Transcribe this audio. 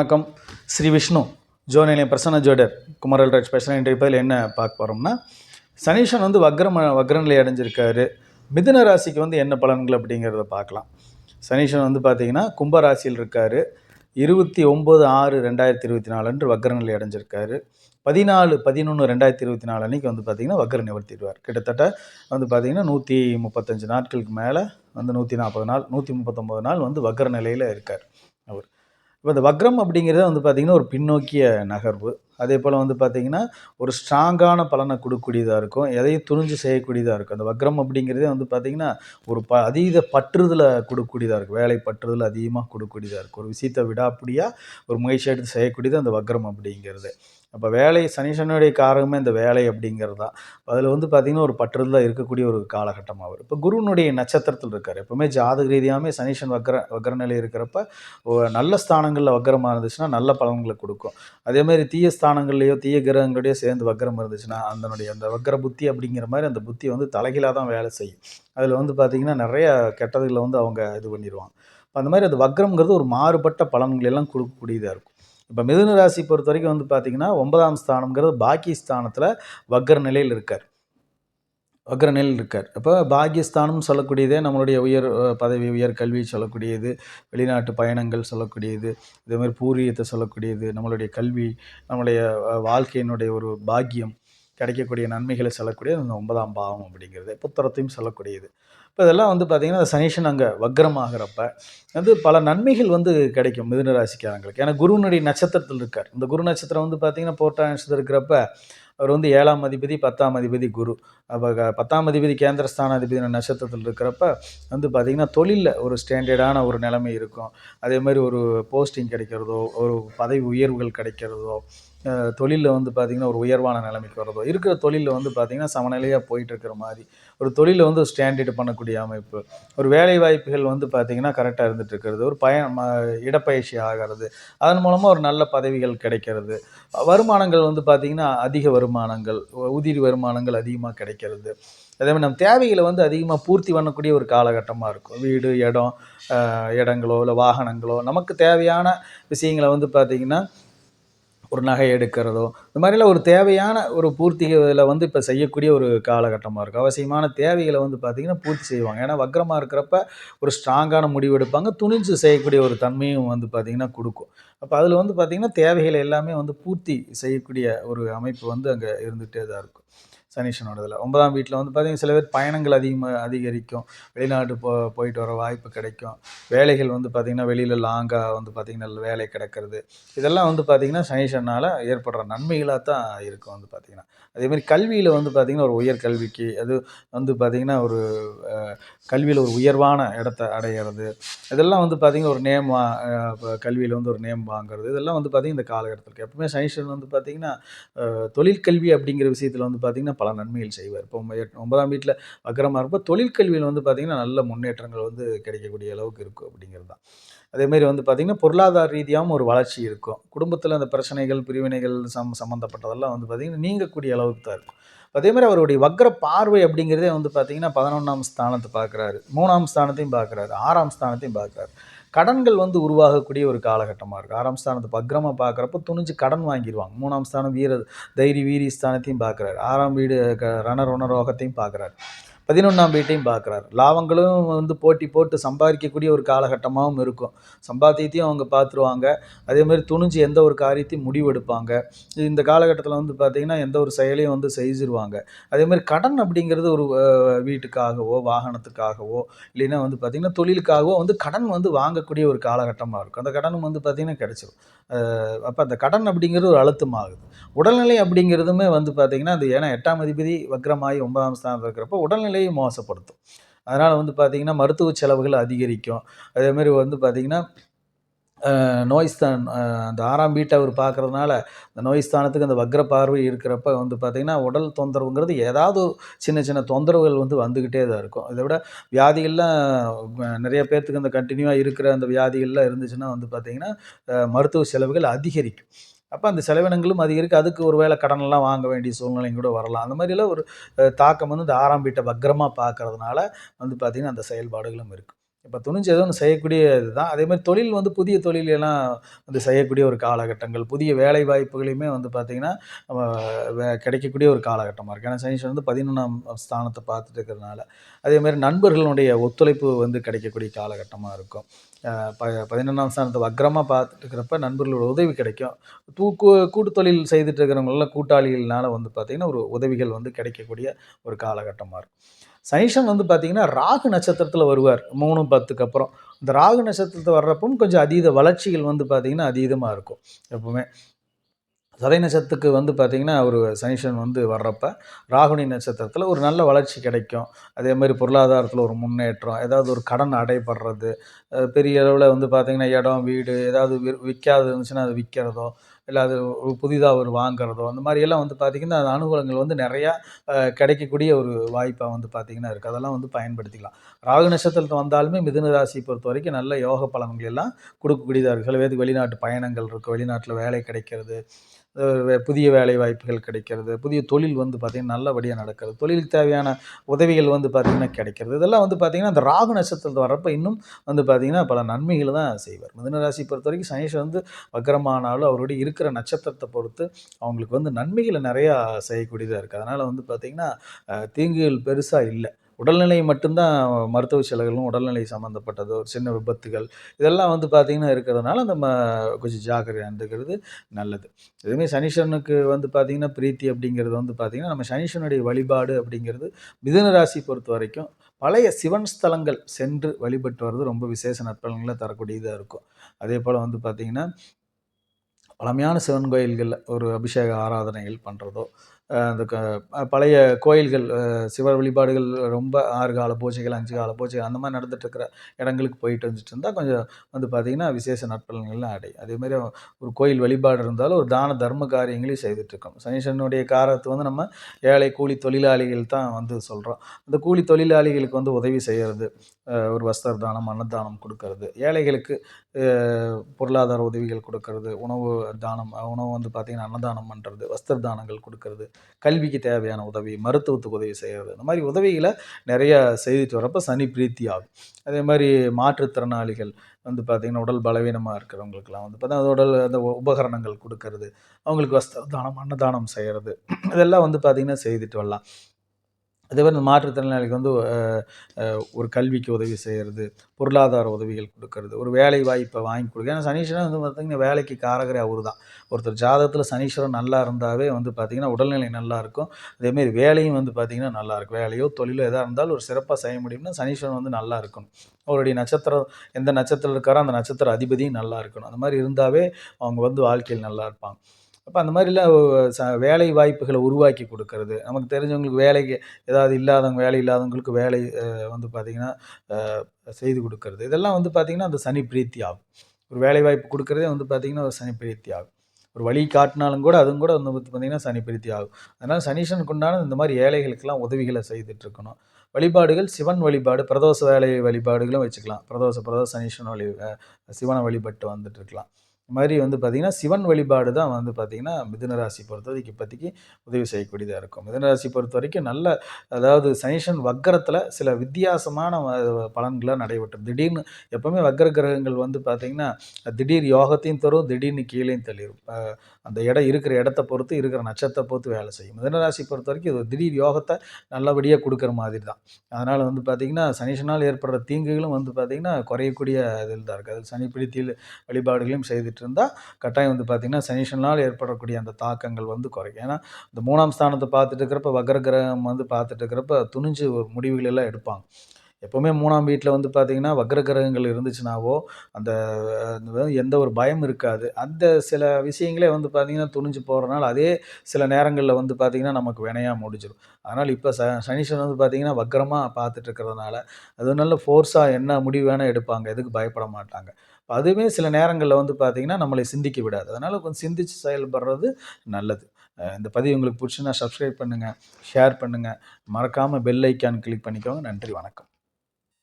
வணக்கம். ஸ்ரீ விஷ்ணு ஜோனிலே பிரசன்ன ஜோடர் குமரல் ராஜ் ஸ்பெஷல் இன்றைய பதில் என்ன பார்க்க போகிறோம்னா சனீஷன் வந்து வக்ரம் வக்ரநிலை அடைஞ்சிருக்காரு. மிதுன ராசிக்கு வந்து என்ன பலன்கள் அப்படிங்கிறத பார்க்கலாம். சனீஷன் வந்து பார்த்தீங்கன்னா கும்ப ராசியில் இருக்கார். இருபத்தி ஒம்பது ஆறு ரெண்டாயிரத்தி இருபத்தி நாலு அன்று வக்ரநிலை அடைஞ்சிருக்காரு. பதினாலு பதினொன்று ரெண்டாயிரத்தி இருபத்தி நாலு அன்றைக்கி வந்து பார்த்திங்கன்னா வக்ர நிவர்த்திடுவார். கிட்டத்தட்ட வந்து பார்த்திங்கன்னா நூற்றி முப்பத்தஞ்சு நாட்களுக்கு மேலே வந்து நூற்றி நாற்பது நாள் நூற்றி முப்பத்தொம்போது நாள் வந்து வக்ர நிலையில் இருக்கார் அவர். இப்போ இந்த வக்ரம் அப்படிங்கிறது வந்து பார்த்திங்கன்னா ஒரு பின்னோக்கிய நகர்வு. அதே போல் வந்து பார்த்திங்கன்னா ஒரு ஸ்ட்ராங்கான பலனை கொடுக்கக்கூடியதாக இருக்கும். எதையும் துணிஞ்சு செய்யக்கூடியதாக இருக்கும். அந்த வக்ரம் அப்படிங்கிறதே வந்து பார்த்திங்கன்னா ஒரு ப அதீத பற்றுதலை கொடுக்கக்கூடியதாக இருக்கும். வேலை பற்றுதல் அதிகமாக கொடுக்கக்கூடியதாக இருக்கும். ஒரு விஷயத்தை விடாப்படியாக ஒரு முயற்சி எடுத்து செய்யக்கூடியது அந்த வக்ரம் அப்படிங்கிறது. அப்போ வேலை சனீஷனுடைய காரகமே இந்த வேலை அப்படிங்கிறது. தான் அதில் வந்து பார்த்திங்கன்னா ஒரு பற்றுதலாக இருக்கக்கூடிய ஒரு காலகட்டம் அவர். இப்போ குருனுடைய நட்சத்திரத்தில் இருக்கார். எப்போவுமே ஜாதக ரீதியாகவே சனீஷன் வக்ர வக்கர நிலை இருக்கிறப்ப நல்ல ஸ்தானங்களில் வக்கரமாக இருந்துச்சுன்னா நல்ல பலன்களை கொடுக்கும். அதேமாதிரி தீய ஸ்தானங்கள்லையோ தீய கிரகங்களோடய சேர்ந்து வக்கரம் இருந்துச்சுன்னா அதனுடைய அந்த வக்கர புத்தி அப்படிங்கிற மாதிரி அந்த புத்தி வந்து தலைகீழாக தான் வேலை செய்யும். அதில் வந்து பார்த்திங்கன்னா நிறைய கெட்டதுகளை வந்து அவங்க இது பண்ணிடுவாங்க அந்த மாதிரி அது வக்ரம்ங்கிறது ஒரு மாறுபட்ட பலன்கள் எல்லாம் கொடுக்கக்கூடியதாக இருக்கும். இப்போ மிதுன ராசி பொறுத்த வரைக்கும் வந்து பார்த்திங்கன்னா ஒன்பதாம் ஸ்தானம்ங்கிறது பாக்கி ஸ்தானத்தில் வக்கர நிலையில் இருக்கார். வக்ர நிலையில் இருக்கார். அப்போ பாக்கியஸ்தானம் சொல்லக்கூடியதே நம்மளுடைய உயர் பதவி உயர் கல்வி சொல்லக்கூடியது. வெளிநாட்டு பயணங்கள் சொல்லக்கூடியது. இதேமாதிரி பூர்வீகத்தை சொல்லக்கூடியது. நம்மளுடைய கல்வி நம்மளுடைய வாழ்க்கையினுடைய ஒரு பாக்கியம் கிடைக்கக்கூடிய நன்மைகளை சொல்லக்கூடியது அந்த ஒன்பதாம் பாவம் அப்படிங்கிறது. புத்திரத்தையும் சொல்லக்கூடியது. இப்போ இதெல்லாம் வந்து பார்த்திங்கன்னா சனீஷன் அங்கே வக்ரமாகிறப்ப வந்து பல நன்மைகள் வந்து கிடைக்கும் மிதுனராசிக்காரங்களுக்கு ஏன்னா குருனுடைய நட்சத்திரத்தில் இருக்கார். இந்த குரு நட்சத்திரம் வந்து பார்த்திங்கன்னா போர்ட்டா நட்சத்திரம் இருக்கிறப்ப அவர் வந்து ஏழாம் அதிபதி பத்தாம் அதிபதி குரு. அப்போ பத்தாம் அதிபதி கேந்திரஸ்தான அதிபதி நட்சத்திரத்தில் இருக்கிறப்ப வந்து பார்த்திங்கன்னா தொழிலில் ஒரு ஸ்டாண்டர்டான ஒரு நிலைமை இருக்கும். அதே மாதிரி ஒரு போஸ்டிங் கிடைக்கிறதோ ஒரு பதவி உயர்வுகள் கிடைக்கிறதோ தொழிலில் வந்து பார்த்திங்கன்னா ஒரு உயர்வான நிலைமைக்கு வரதோ இருக்கிற தொழிலில் வந்து பார்த்திங்கன்னா சமநிலையாக போயிட்டு இருக்கிற மாதிரி. ஒரு தொழிலில் வந்து ஸ்டாண்டர்டு பண்ணக்கூடிய அமைப்பு. ஒரு வேலை வாய்ப்புகள் வந்து பார்த்திங்கன்னா கரெக்டாக இருந்துகிட்டு இருக்கிறது ஒரு பய இடப்பயிற்சி ஆகிறது. அதன் மூலமாக ஒரு நல்ல பதவிகள் கிடைக்கிறது. வருமானங்கள் வந்து பார்த்திங்கன்னா அதிக வருமானங்கள். உதிரி வருமானங்கள் அதிகமாக கிடைக்கிறது. அதே மாதிரி நம்ம தேவைகளை வந்து அதிகமாக பூர்த்தி பண்ணக்கூடிய ஒரு காலகட்டமாக இருக்கும். வீடு இடம் இடங்களோ இல்லை வாகனங்களோ நமக்கு தேவையான விஷயங்களை வந்து பார்த்திங்கன்னா ஒரு நகை எடுக்கிறதோ இந்த மாதிரிலாம் ஒரு தேவையான ஒரு பூர்த்திகளை வந்து இப்போ செய்யக்கூடிய ஒரு காலகட்டமாக இருக்கும் அவசியமான தேவைகளை வந்து பார்த்திங்கன்னா பூர்த்தி செய்வாங்க. ஏன்னா வக்கரமாக இருக்கிறப்ப ஒரு ஸ்ட்ராங்கான முடிவு எடுப்பாங்க. துணிஞ்சு செய்யக்கூடிய ஒரு தன்மையும் வந்து பார்த்திங்கன்னா கொடுக்கும். அப்போ அதில் வந்து பார்த்திங்கன்னா தேவைகளை எல்லாமே வந்து பூர்த்தி செய்யக்கூடிய ஒரு அமைப்பு வந்து அங்கே இருந்துகிட்டே தான் இருக்கும் சனீஷனோட இதில் ஒன்பதாம் வீட்டில் வந்து பார்த்திங்கன்னா சில பேர் பயணங்கள் அதிகமாக அதிகரிக்கும் வெளிநாட்டு போ போயிட்டு வர வாய்ப்பு கிடைக்கும் வேலைகள் வந்து பார்த்திங்கன்னா வெளியில் லாங்காக வந்து பார்த்திங்கன்னா வேலை கிடக்கிறது இதெல்லாம் வந்து பார்த்திங்கன்னா சனீஷனால் ஏற்படுற நன்மைகளாக தான் இருக்கும் வந்து பார்த்திங்கன்னா அதேமாதிரி கல்வியில் வந்து பார்த்திங்கன்னா ஒரு உயர் கல்விக்கு அது வந்து பார்த்திங்கன்னா ஒரு கல்வியில் ஒரு உயர்வான இடத்த அடையிறது இதெல்லாம் வந்து பார்த்திங்கன்னா ஒரு நேம் கல்வியில் வந்து ஒரு நேம் வாங்குறது இதெல்லாம் வந்து பார்த்திங்கன்னா இந்த காலகட்டத்தில் எப்பவுமே சனீஷன் வந்து பார்த்திங்கன்னா தொழிற்கல்வி அப்படிங்கிற விஷயத்தில் வந்து பார்த்திங்கன்னா பல நன்மைகள் செய்வார். இப்போ ஒன்பதாம் வீட்டில் வக்கரமாக இருப்போம் தொழிற்கல்வியில் வந்து பார்த்திங்கன்னா நல்ல முன்னேற்றங்கள் வந்து கிடைக்கக்கூடிய அளவுக்கு இருக்கும் அப்படிங்கிறது தான். அதேமாரி வந்து பார்த்திங்கன்னா பொருளாதார ரீதியாகவும் ஒரு வளர்ச்சி இருக்கும். குடும்பத்தில் அந்த பிரச்சனைகள் பிரிவினைகள் சம் சம்மந்தப்பட்டதெல்லாம் வந்து பார்த்திங்கன்னா நீங்கக்கூடிய அளவுக்கு தான் இருக்கும். அதே மாதிரி அவருடைய வக்ர பார்வை அப்படிங்கிறதே வந்து பார்த்திங்கன்னா பதினொன்றாம் ஸ்தானத்தை பார்க்குறாரு மூணாம் ஸ்தானத்தையும் பார்க்குறாரு ஆறாம் ஸ்தானத்தையும் பார்க்குறாரு கடன்கள் வந்து உருவாகக்கூடிய ஒரு காலகட்டமாக இருக்குது ஆறாம் ஸ்தானத்தை வக்ரமாக பார்க்குறப்ப துணிஞ்சு கடன் வாங்கிடுவாங்க மூணாம் ஸ்தானம் வீர தைரிய வீரிய ஸ்தானத்தையும் பார்க்குறாரு. ஆறாம் வீடு க ரண ரோகத்தையும் பார்க்குறாரு. பதினொன்றாம் வீட்டையும் பார்க்குறாரு. லாபங்களும் வந்து போட்டி போட்டு சம்பாதிக்கக்கூடிய ஒரு காலகட்டமாகவும் இருக்கும். சம்பாத்தியத்தையும் அவங்க பார்த்துருவாங்க. அதே மாதிரி துணிஞ்சு எந்த ஒரு காரியத்தையும் முடிவெடுப்பாங்க. இந்த காலகட்டத்தில் வந்து பார்த்திங்கன்னா எந்த ஒரு செயலையும் வந்து செய்திருவாங்க அதே மாதிரி கடன் அப்படிங்கிறது ஒரு வீட்டுக்காகவோ வாகனத்துக்காகவோ இல்லைன்னா வந்து பார்த்திங்கன்னா தொழிலுக்காகவோ வந்து கடன் வந்து வாங்கக்கூடிய ஒரு காலகட்டமாக இருக்கும். அந்த கடனும் வந்து பார்த்திங்கன்னா கிடைச்சிரும். அப்போ அந்த கடன் அப்படிங்கிறது ஒரு அழுத்தமாகுது. உடல்நிலை அப்படிங்கிறதுமே வந்து பார்த்திங்கன்னா அது ஏன்னா எட்டாம் அதிபதி வக்ரமாகி ஒன்பதாம் ஸ்தானத்தில் உடல்நிலை உடல்நிலையை மோசப்படுத்தும் அதனால் வந்து பார்த்திங்கன்னா மருத்துவ செலவுகள் அதிகரிக்கும். அதேமாரி வந்து பார்த்திங்கன்னா நோய்ஸ்தான் நோய் ஸ்தான் அந்த ஆறாம் வீட்டை அவர் பார்க்கறதுனால அந்த நோய் ஸ்தானத்துக்கு அந்த வக்ர பார்வை இருக்கிறப்ப வந்து பார்த்திங்கன்னா உடல் தொந்தரவுங்கிறது ஏதாவது ஒரு சின்ன சின்ன தொந்தரவுகள் வந்து வந்துக்கிட்டே தான் இருக்கும். இதை விட வியாதிகள்லாம் நிறைய பேர்த்துக்கு அந்த கண்டினியூவாக இருக்கிற அந்த வியாதிகள்லாம் இருந்துச்சுன்னா வந்து பார்த்திங்கன்னா மருத்துவ செலவுகள் அதிகரிக்கும். அப்போ அந்த செலவினங்களும் அதிகரிக்கும் அதுக்கு ஒரு வேளை கடனெல்லாம் வாங்க வேண்டிய சூழ்நிலையும் கூட வரலாம். அந்த மாதிரிலாம் ஒரு தாக்கம் வந்து இந்த ஆறாம் வீட்டை பார்க்குறதுனால பார்க்கறதுனால வந்து பார்த்திங்கன்னா அந்த செயல்பாடுகளும் இருக்குது இப்போ துணிஞ்சு ஏதோ ஒன்று செய்யக்கூடிய இதுதான். அதே மாதிரி தொழில் வந்து புதிய தொழிலெல்லாம் வந்து செய்யக்கூடிய ஒரு காலகட்டங்கள் புதிய வேலை வாய்ப்புகளையுமே வந்து பார்த்திங்கன்னா கிடைக்கக்கூடிய ஒரு காலகட்டமாக இருக்குது ஏன்னா சனீஸ்வரன் வந்து பதினொன்றாம் ஸ்தானத்தை பார்த்துட்டு இருக்கிறதுனால. அதே மாதிரி நண்பர்களுடைய ஒத்துழைப்பு வந்து கிடைக்கக்கூடிய காலகட்டமாக இருக்கும். ப பதினொன்றாம் ஸ்தானத்தை வக்ரமாக பார்த்துட்டு இருக்கிறப்ப நண்பர்களோட உதவி கிடைக்கும். தூ கூட்டு தொழில் செய்துட்டு இருக்கிறவங்களெல்லாம் கூட்டாளிகள்னால வந்து பார்த்திங்கன்னா ஒரு உதவிகள் வந்து கிடைக்கக்கூடிய ஒரு காலகட்டமாக இருக்கும். சனிஷன் வந்து பார்த்திங்கன்னா ராகு நட்சத்திரத்தில் வருவார். மூணு பத்துக்கு அப்புறம். இந்த ராகு நட்சத்திரத்தில் வர்றப்பவும் கொஞ்சம் அதீத வளர்ச்சிகள் வந்து பார்த்திங்கன்னா அதீதமாக இருக்கும் எப்பவுமே. சதய நட்சத்திரத்துக்கு வந்து பார்த்திங்கன்னா ஒரு சனிஷன் வந்து வர்றப்ப ராகுனி நட்சத்திரத்தில் ஒரு நல்ல வளர்ச்சி கிடைக்கும். அதே மாதிரி பொருளாதாரத்தில் ஒரு முன்னேற்றம் ஏதாவது ஒரு கடன் அடைபடுறது பெரிய அளவில் வந்து பார்த்திங்கன்னா இடம் வீடு ஏதாவது வி- விற்காது இருந்துச்சுன்னா அது விற்கிறதோ இல்லை அது புதிதாக ஒரு வாங்குறதோ அந்த மாதிரியெல்லாம் வந்து பார்த்திங்கன்னா அந்த அனுகூலங்கள் வந்து நிறையா கிடைக்கக்கூடிய ஒரு வாய்ப்பாக வந்து பார்த்திங்கன்னா இருக்குது அதெல்லாம் வந்து பயன்படுத்திக்கலாம். ராகு நட்சத்திரத்தில் வந்தாலுமே மிதுன ராசியை பொறுத்த வரைக்கும் நல்ல யோக பலன்கள் எல்லாம் கொடுக்கக்கூடியதாக இருக்குது சில பேருக்கு வெளிநாட்டு பயணங்கள் இருக்குது வெளிநாட்டில் வேலை கிடைக்கிறது வே- புதிய வேலை வாய்ப்புகள் கிடைக்கிறது புதிய தொழில் வந்து பார்த்திங்கன்னா நல்லபடியாக நடக்கிறது தொழிலுக்கு தேவையான உதவிகள் வந்து பார்த்திங்கன்னா கிடைக்கிறது. இதெல்லாம் வந்து பார்த்திங்கன்னா அந்த ராகு நட்சத்திரத்தில் வரப்போ இன்னும் வந்து பார்த்திங்கன்னா பல நன்மைகளை தான் செய்வார். மிதுன ராசி பொறுத்த வரைக்கும் சனீஸ்வரன் வந்து வக்கரமானாலும் அவருடைய இருக்கிற நட்சத்திரத்தை பொறுத்து அவங்களுக்கு வந்து நன்மைகளை நிறையா செய்யக்கூடியதாக இருக்குது அதனால் வந்து பார்த்திங்கன்னா தீங்குகள் பெருசாக இல்லை. உடல்நிலை மட்டும்தான் மருத்துவ செலவுகளும் உடல்நிலை சம்மந்தப்பட்டது ஒரு சின்ன விபத்துகள் இதெல்லாம் வந்து பார்த்திங்கன்னா இருக்கிறதுனால நம்ம கொஞ்சம் ஜாக்கிரதையாக இருந்துக்கிறது நல்லது. எதுவுமே சனீஸ்வரனுக்கு வந்து பார்த்திங்கன்னா பிரீத்தி அப்படிங்கிறது வந்து பார்த்திங்கன்னா நம்ம சனீஸ்வரனுடைய வழிபாடு அப்படிங்கிறது மிதுன ராசி பொறுத்த வரைக்கும் பழைய சிவன் ஸ்தலங்கள் சென்று வழிபட்டு வர்றது ரொம்ப விசேஷ நற்பலன்களை தரக்கூடியதாக இருக்கும். அதே போல் வந்து பார்த்திங்கன்னா பழமையான சிவன் கோயில்களில் ஒரு அபிஷேக ஆராதனைகள் பண்ணுறதோ அந்த க பழைய கோயில்கள் அஹ் சிவ வழிபாடுகள் ரொம்ப ஆறு கால பூஜைகள் அஞ்சு கால பூஜைகள் அந்த மாதிரி நடந்துட்டு இருக்கிற இடங்களுக்கு போயிட்டு வந்துட்டு இருந்தால் கொஞ்சம் வந்து பார்த்திங்கன்னா விசேஷ நற்பலன்கள்லாம் அடையும் அதே மாதிரி ஒரு கோயில் வழிபாடு இருந்தாலும் ஒரு தான தர்ம காரியங்களையும் செய்துட்ருக்கோம் சனீஸ்வரனுடைய காரத்தை வந்து நம்ம ஏழை கூலி தொழிலாளிகள் தான் வந்து சொல்கிறோம் அந்த கூலி தொழிலாளிகளுக்கு வந்து உதவி செய்கிறது ஒரு வஸ்திர தானம் அன்னதானம் கொடுக்கறது ஏழைகளுக்கு பொருளாதார உதவிகள் கொடுக்கறது உணவு தானம் உணவு வந்து பார்த்திங்கன்னா அன்னதானம் பண்ணுறது வஸ்திர தானங்கள் கொடுக்கறது கல்விக்கு தேவையான உதவி மருத்துவத்துக்கு உதவி செய்கிறது இந்த மாதிரி உதவிகளை நிறைய செய்துட்டு வரப்போ சனி பிரீத்தி ஆகும். அதே மாதிரி மாற்றுத்திறனாளிகள் வந்து பார்த்திங்கன்னா உடல் பலவீனமாக இருக்கிறவங்களுக்குலாம் வந்து பார்த்திங்கன்னா உடல் அந்த உபகரணங்கள் கொடுக்கறது அவங்களுக்கு வஸ்திர தானம் அன்னதானம் செய்கிறது இதெல்லாம் வந்து பார்த்திங்கன்னா செய்துட்டு வரலாம். அதே மாதிரி இந்த மாற்றுத்திறனாளிக்கு வந்து ஒரு கல்விக்கு உதவி செய்கிறது பொருளாதார உதவிகள் கொடுக்கறது ஒரு வேலை வாய்ப்பை வாங்கி கொடுக்க. ஏன்னா சனீஸ்வரன் வந்து பார்த்திங்கன்னா வேலைக்கு காரகரே அவர் தான் ஒருத்தர் ஜாதகத்தில் சனீஸ்வரன் நல்லா இருந்தாவே வந்து பார்த்திங்கன்னா உடல்நிலை நல்லா இருக்கும். அதேமாரி வேலையும் வந்து பார்த்திங்கன்னா நல்லா இருக்கும். வேலையோ தொழிலோ எதாக இருந்தாலும் ஒரு சிறப்பாக செய்ய முடியும்னா சனீஸ்வரன் வந்து நல்லா இருக்கணும். அவருடைய நட்சத்திரம் எந்த நட்சத்திரம் இருக்காரோ அந்த நட்சத்திர அதிபதியும் நல்லா இருக்கணும். அந்த மாதிரி இருந்தாவே அவங்க வந்து வாழ்க்கையில் நல்லா இருப்பாங்க. அப்போ அந்த மாதிரிலாம் ச வேலை வாய்ப்புகளை உருவாக்கி கொடுக்கறது. நமக்கு தெரிஞ்சவங்களுக்கு வேலைக்கு ஏதாவது இல்லாதவங்க வேலை இல்லாதவங்களுக்கு வேலை வந்து பார்த்திங்கன்னா செய்து கொடுக்கறது. இதெல்லாம் வந்து பார்த்திங்கன்னா அந்த சனி பிரீத்தி ஆகும். ஒரு வேலை வாய்ப்பு கொடுக்குறதே வந்து பார்த்திங்கன்னா ஒரு சனி பிரீத்தி ஆகும். ஒரு வழி காட்டினாலும் கூட அதுவும் கூட வந்து பார்த்திங்கன்னா சனி பிரீத்தி ஆகும். அதனால் சனீஸ்வரனுக்கு உண்டான இந்த மாதிரி ஏழைகளுக்கெல்லாம் உதவிகளை செய்துட்டு இருக்கணும். வழிபாடுகள் சிவன் வழிபாடு பிரதோஷ வேலை வழிபாடுகளும் வச்சுக்கலாம். பிரதோஷ பிரதோஷ சனீஸ்வரன் வழி சிவனை வழிபட்டு வந்துட்டு இருக்கலாம். இந்த மாதிரி வந்து பார்த்திங்கன்னா சிவன் வழிபாடு தான் வந்து பார்த்திங்கன்னா மிதுனராசி பொறுத்த வரைக்கும் இப்போதைக்கு உதவி செய்யக்கூடியதாக இருக்கும். மிதுனராசி பொறுத்த வரைக்கும் நல்ல அதாவது சனிஷன் வக்கரத்தில் சில வித்தியாசமான பலன்களாக நடைபெற்று திடீர்னு எப்போவுமே வக்கர கிரகங்கள் வந்து பார்த்திங்கன்னா திடீர் யோகத்தையும் தரும் திடீர்னு கீழேயும் தள்ளிடும் அந்த இடம் இருக்கிற இடத்த பொறுத்து இருக்கிற நட்சத்திரத்தை பொறுத்து வேலை செய்யும். மிதனராசி பொறுத்த வரைக்கும் இது திடீர் யோகத்தை நல்லபடியாக கொடுக்குற மாதிரி தான். அதனால் வந்து பார்த்திங்கன்னா சனிஷனால் ஏற்படுற தீங்குகளும் வந்து பார்த்திங்கன்னா குறையக்கூடிய இதில் தான் இருக்குது அது சனி பிடித்தில் வழிபாடுகளையும் செய்துட்டு இருந்தால் கட்டாயம் வந்து பார்த்திங்கன்னா சனிஷனால் ஏற்படக்கூடிய அந்த தாக்கங்கள் வந்து குறையும். ஏன்னா இந்த மூணாம் ஸ்தானத்தை பார்த்துட்டு இருக்கிறப்ப வக்ர கிரகம் வந்து பார்த்துட்டு இருக்கிறப்ப துணிஞ்சு ஒரு எடுப்பாங்க. எப்போவுமே மூணாம் வீட்டில் வந்து பார்த்திங்கன்னா வக்ர கிரகங்கள் இருந்துச்சுனாவோ அந்த எந்த ஒரு பயம் இருக்காது. அந்த சில விஷயங்களே வந்து பார்த்திங்கன்னா துணிஞ்சு போகிறனால அதே சில நேரங்களில் வந்து பார்த்திங்கன்னா நமக்கு வினையாக முடிஞ்சிடும் அதனால் இப்போ ச சனீஸ்வரன் வந்து பார்த்திங்கன்னா வக்ரமாக பார்த்துட்டு இருக்கிறதுனால அது நல்ல ஃபோர்ஸாக என்ன முடிவு வேணால் எடுப்பாங்க எதுக்கு பயப்பட மாட்டாங்க. அதுவுமே சில நேரங்களில் வந்து பார்த்திங்கன்னா நம்மளை சிந்திக்க விடாது. அதனால் கொஞ்சம் சிந்திச்சு செயல்படுறது நல்லது. இந்த பதிவு உங்களுக்கு பிடிச்சுன்னா சப்ஸ்கிரைப் பண்ணுங்கள் ஷேர் பண்ணுங்கள் மறக்காமல் பெல் ஐக்கான் கிளிக் பண்ணிக்கோங்க. நன்றி வணக்கம்.